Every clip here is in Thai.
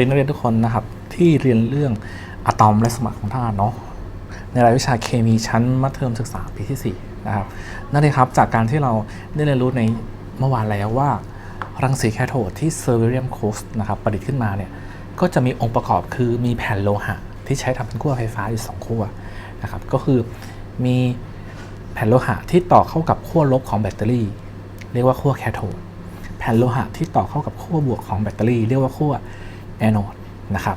ดีนักเรียนทุกคนนะครับ ที่เรียนเรื่องอะตอมและสมบัติของธาตุเนาะในรายวิชาเคมีชั้นมัธยมศึกษาปีที่ 4 นะครับนั่นเองครับจากการที่เราได้เรียนรู้ในเมื่อวานแล้วว่ารังสีแคโทดที่เซอร์เวเรียมโคสนะครับประดิษฐ์ขึ้นมาเนี่ยก็จะมีองค์ประกอบคือมีแผ่นโลหะ ที่ใช้ทำเป็นขั้วไฟฟ้าอยู่สองขั้วนะครับก็คือมีแผ่นโลหะที่ต่อเข้ากับขั้วลบของแบตเตอรี่ เรียกว่าขั้วแคโทดแผ่นโลหะที่ต่อเข้ากับขั้วบวกของแบตเตอรี่ เรียกว่าขั้ว แอนอดนะครับ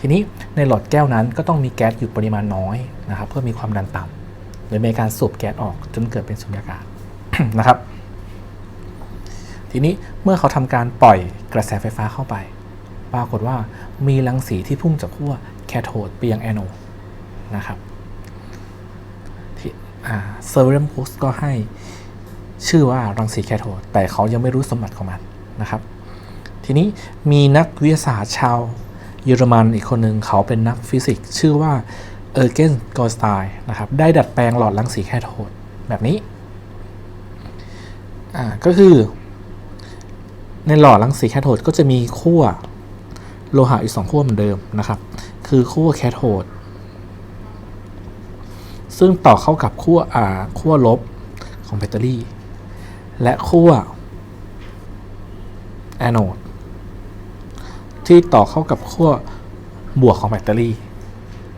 ทีนี้ในหลอดแก้วนั้นก็ต้องมีแก๊สอยู่ปริมาณน้อยนะครับ เพื่อมีความดันต่ำโดยมีการสูบแก๊สออกจนเกิดเป็นสุญญากาศนะครับ ทีนี้เมื่อเขาทำการปล่อยกระแสไฟฟ้าเข้าไป ปรากฏว่ามีรังสีที่พุ่งจากขั้วแคโทดไปยังแอนโอดนะครับเซอร์เรียมพุสก็ให้ชื่อว่ารังสีแคโทดแต่เขายังไม่รู้สมบัติของมันนะครับ ทีนี้มีนักวิทยาศาสตร์ชาวเยอรมันอีกคนหนึ่งเขาเป็นนักฟิสิกส์ชื่อว่าเออร์เกนกอสไตน์นะครับ ได้ดัดแปลงหลอดรังสีแคโทดแบบนี้ อ่า ก็คือ ในหลอดรังสีแคโทดก็จะมีขั้วโลหะอีกสองขั้วเหมือนเดิมนะครับ คือขั้วแคโทดซึ่งต่อเข้ากับขั้วอ่าขั้วลบของแบตเตอรี่ และขั้วแอนโอด ที่ต่อเข้ากับขั้วบวกของแบตเตอรี่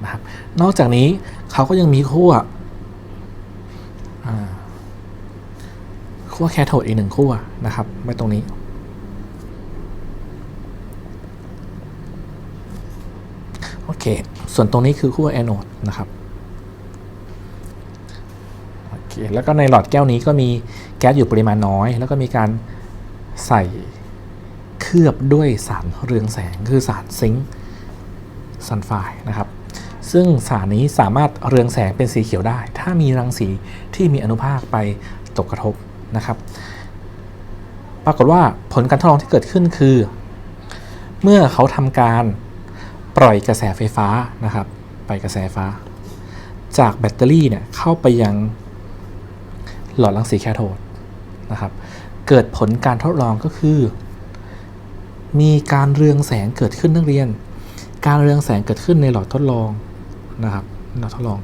นะครับ นอกจากนี้เขาก็ยังมีขั้วขั้วแคโทดอีกหนึ่งขั้วนะครับไว้ตรงนี้ โอเค ส่วนตรงนี้คือขั้วแอนโอดนะครับโอเคแล้วก็ในหลอดแก้วนี้ก็มีแก๊สอยู่ปริมาณน้อย แล้วก็มีการใส่ ลือบด้วยสารเรืองแสงคือสารซิงค์ซัลไฟด์นะครับ ซึ่งสารนี้สามารถเรืองแสงเป็นสีเขียวได้ ถ้ามีรังสีที่มีอนุภาคไปตกกระทบนะครับ ปรากฏว่าผลการทดลองที่เกิดขึ้นคือ เมื่อเขาทำการปล่อยกระแสไฟฟ้านะครับไปกระแสไฟฟ้า จากแบตเตอรี่เนี่ยเข้าไปยังหลอดรังสีแคโทดนะครับ เกิดผลการทดลองก็คือ มีการเรืองแสงเกิดขึ้นนักเรียน การเรืองแสงเกิดขึ้นในหลอดทดลองนะครับหลอดทดลอง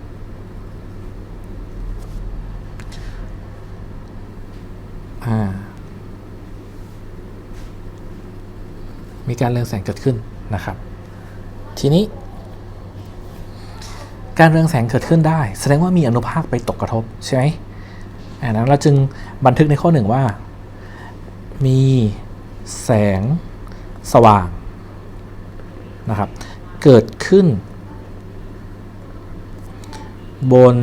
มีการเรืองแสงเกิดขึ้นนะครับ ทีนี้ การเรืองแสงเกิดขึ้นได้ แสดงว่ามีอนุภาคไปตกกระทบใช่ไหมอ่านั้นเราจึงบันทึกในข้อหนึ่งว่า มีแสง สว่างนะครับ เกิดขึ้น บน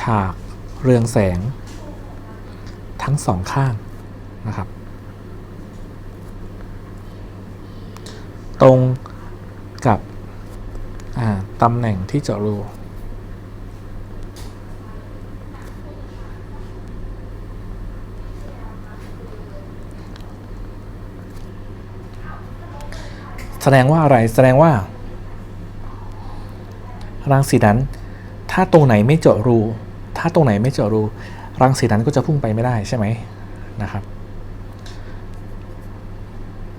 ฉากเรืองแสง ทั้งสองข้างนะครับ ตรงกับตำแหน่งที่เจาะรู แสดงว่าอะไรแสดงว่า รังสีนั้น ถ้าตรงไหนไม่เจาะรู ถ้าตรงไหนไม่เจาะรู รังสีนั้นก็จะพุ่งไปไม่ได้ใช่ไหมนะครับ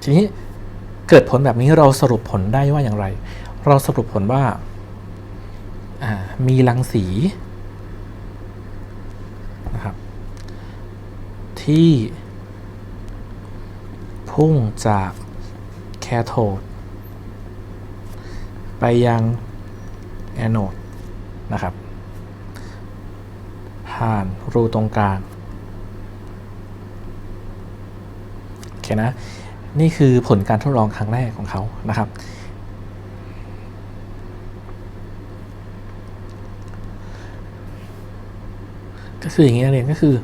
ทีนี้เกิดผลแบบนี้เราสรุปผลได้ว่าอย่างไร เราสรุปผลว่ามีรังสีนะครับที่พุ่งจากแคโทด ไปยังแอนโอดนะครับ ผ่านรูตรงกลางโอเคนะ นี่คือผลการทดลองครั้งแรกของเขานะครับ ก็คืออย่างนี้นเรียนก็คือ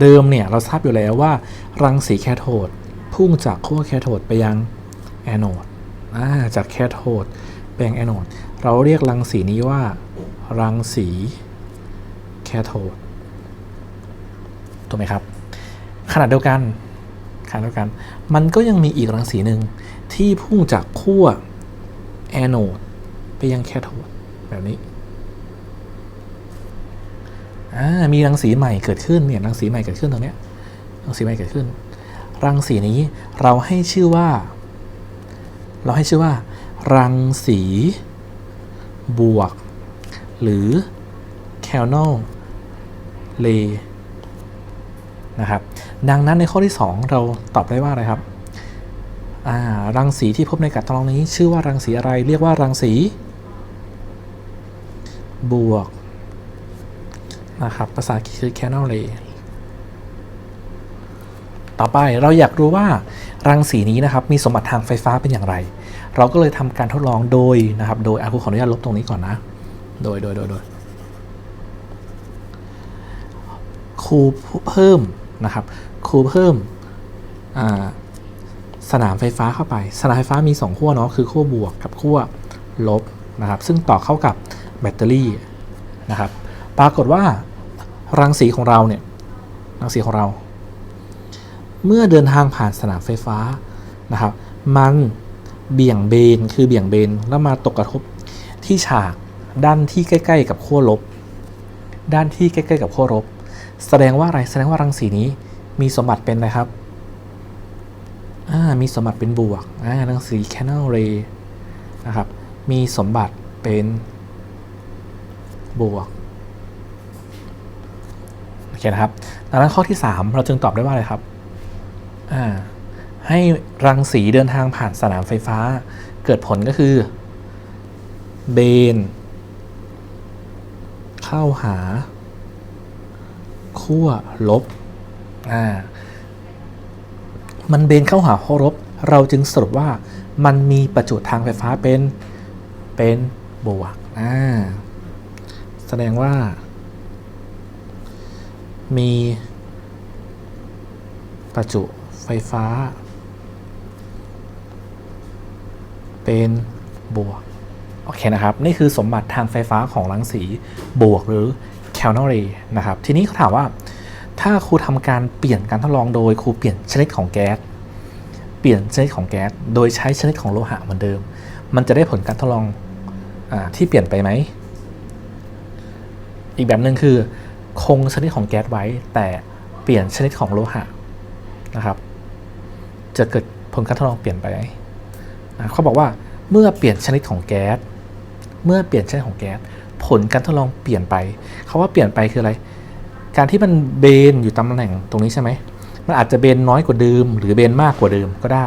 เดิมเนี่ย เราทราบอยู่แล้วว่ารังสีแคโทด พุ่งจากขั้วแคโทดไปยังแอนโอดจากแคโทดไปยังแอนโอดเราเรียกรังสีนี้ว่า รังสีแคโทดถูกไหมครับ ขนาดเดียวกันขนาดเดียวกัน มันก็ยังมีอีกรังสีหนึ่งที่พุ่งจากขั้วแอนโอดไปยังแคโทดแบบนี้มีรังสีใหม่เกิดขึ้นเนี่ยรังสีใหม่เกิดขึ้นตรงเนี้ยรังสีใหม่เกิดขึ้น รังสีนี้เราให้ชื่อว่า เราให้ชื่อว่า รังสีบวก หรือ kernel ray นะครับ ดังนั้นในข้อที่ 2 เราตอบได้ว่าอะไรครับรังสีที่พบในกัดทองนี้ ชื่อว่ารังสีอะไรเรียกว่ารังสี บวกนะครับภาษาอังกฤษคือ kernel ray ต่อไปเราอยากรู้ว่ารังสีนี้นะครับมีสมบัติทางไฟฟ้าเป็นอย่างไร เราก็เลยทำการทดลองโดยนะครับ โดยอาครูขออนุญาตลบตรงนี้ก่อนนะ โดยโดยโดยโดยครูเพิ่มนะครับครูเพิ่มสนามไฟฟ้าเข้าไป สนามไฟฟ้ามี 2 ขั้วเนาะคือขั้วบวกกับขั้วลบนะครับ ซึ่งต่อเข้ากับแบตเตอรี่นะครับ ปรากฏว่ารังสีของเราเนี่ยรังสีของเรา เมื่อเดินทางผ่านสนามไฟฟ้านะครับ มันเบี่ยงเบนคือเบี่ยงเบนแล้วมาตกกระทบที่ฉากด้านที่ใกล้ ๆ กับขั้วลบ ด้านที่ใกล้ๆกับขั้วลบ แสดงว่าอะไรแสดงว่ารังสีนี้มีสมบัติเป็นอะไรครับอ่ามีสมบัติเป็นบวกอ่ารังสี canal ray นะครับ มีสมบัติเป็นบวกโอเคนะครับ ดังนั้นข้อที่ 3 เราจึงตอบได้ว่าอะไรครับ ให้รังสีเดินทางผ่านสนามไฟฟ้า เกิดผลก็คือเบน เข้าหา ขั้วลบอ่ามันเบนเข้าหาขั้วลบ เราจึงสรุปว่ามันมีประจุทางไฟฟ้าเป็นเป็นบวกอ่าแสดงว่า มีประจุ ฟฟ้า เป็นบวก โอเคนะครับ นี่คือสมบัติทางไฟฟ้าของรังสีบวกหรือ c a l o r y นะครับ ทีนี้เขาถามว่า ถ้าครูทำการเปลี่ยนการทดลองโดยครูเปลี่ยนชนิดของแก๊สเปลี่ยนชนิดของแก๊สโดยใช้ชนิดของโลหะเหมือนเดิม มันจะได้ผลการทดลองอที่เปลี่ยนไปไหม อีกแบบหนึ่งคือ คงชนิดของแก๊สไว้แต่เปลี่ยนชนิดของโลหะนะครับ จะเกิดผลการทดลองเปลี่ยนไปไหมเขาบอกว่าเมื่อเปลี่ยนชนิดของแก๊สเมื่อเปลี่ยนชนิดของแก๊สผลการทดลองเปลี่ยนไปเขาว่าเปลี่ยนไปคืออะไร การที่มันเบนอยู่ตำแหน่งตรงนี้ใช่ไหมมันอาจจะเบนน้อยกว่าเดิม หรือเบนมากกว่าเดิมก็ได้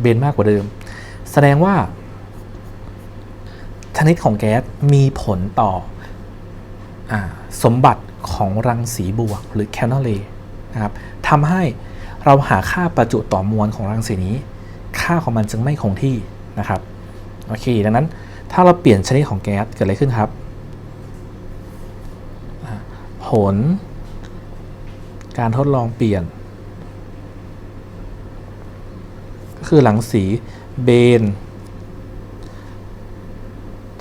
เบนมากกว่าเดิม แสดงว่า ชนิดของแก๊สมีผลต่ออสมบัติของรังสีบวกหรือ c a n a l ray นะครับทำให้ เราหาค่าประจุต่อมวลของรังสีนี้ ค่าของมันจึงไม่คงที่นะครับโอเคดังนั้นถ้าเราเปลี่ยนชนิดของแก๊สเกิดอะไรขึ้นครับ ผล การทดลองเปลี่ยน ก็คือหลังสีเบน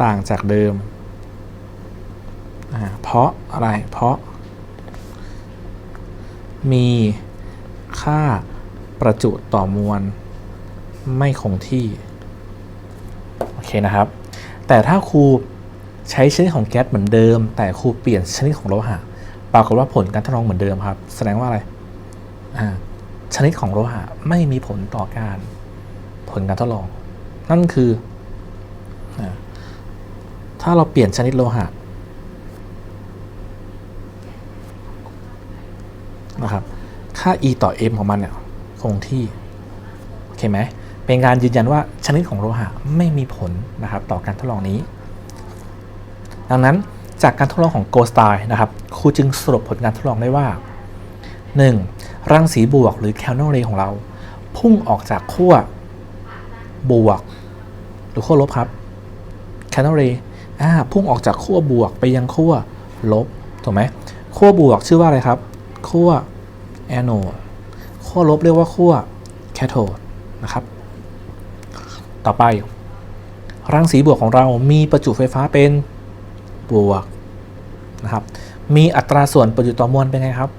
ต่างจากเดิม เพราะอะไรเพราะมี ค่าประจุต่อมวลไม่คงที่ โอเคนะครับ แต่ถ้าครูใช้ชนิดของแก๊สเหมือนเดิม แต่ครูเปลี่ยนชนิดของโลหะปรากฏว่าผลการทดลองเหมือนเดิมครับ แสดงว่าอะไรอ่าชนิดของโลหะไม่มีผลต่อการผลการทดลอง นั่นคืออถ้าเราเปลี่ยนชนิดโลหะนะครับ ค่า e ต่อ m ของมันเนี่ยคงที่ โอเคไหม เป็นการยืนยันว่าชนิดของโลหะไม่มีผลนะครับต่อการทดลองนี้ ดังนั้นจากการทดลองของ Go Style นะครับครูจึงสรุปผลการทดลองได้ว่า 1. รังสีบวกหรือ c a n o ray ของเรา พุ่งออกจากขั้วบวก หรือขั้วลบครับ c a n o ray อ่าพุ่งออกจากขั้วบวกไปยังขั้วลบถูกไหมขั้วบวกชื่อว่าอะไรครับขั้ว anode ขั้วลบเรียกว่าขั้ว cathode นะครับ ต่อไป รังสีบวกของเรามีประจุไฟฟ้าเป็นบวกนะครับ มีอัตราส่วนประจุต่อมวลเป็นไงครับ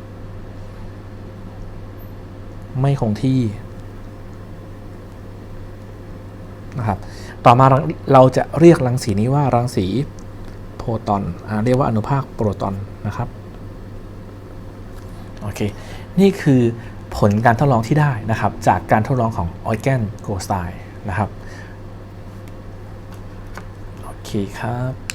ไม่คงที่นะครับ ต่อมาเราจะเรียกรังสีนี้ว่ารังสีโพรตอนอเรียกว่าอนุภาคโปรตอนนะครับ โอเค นี่คือผลการทดลองที่ได้นะครับ จากการทดลองของ o i g e n g o s t y นะครับ โอเคครับ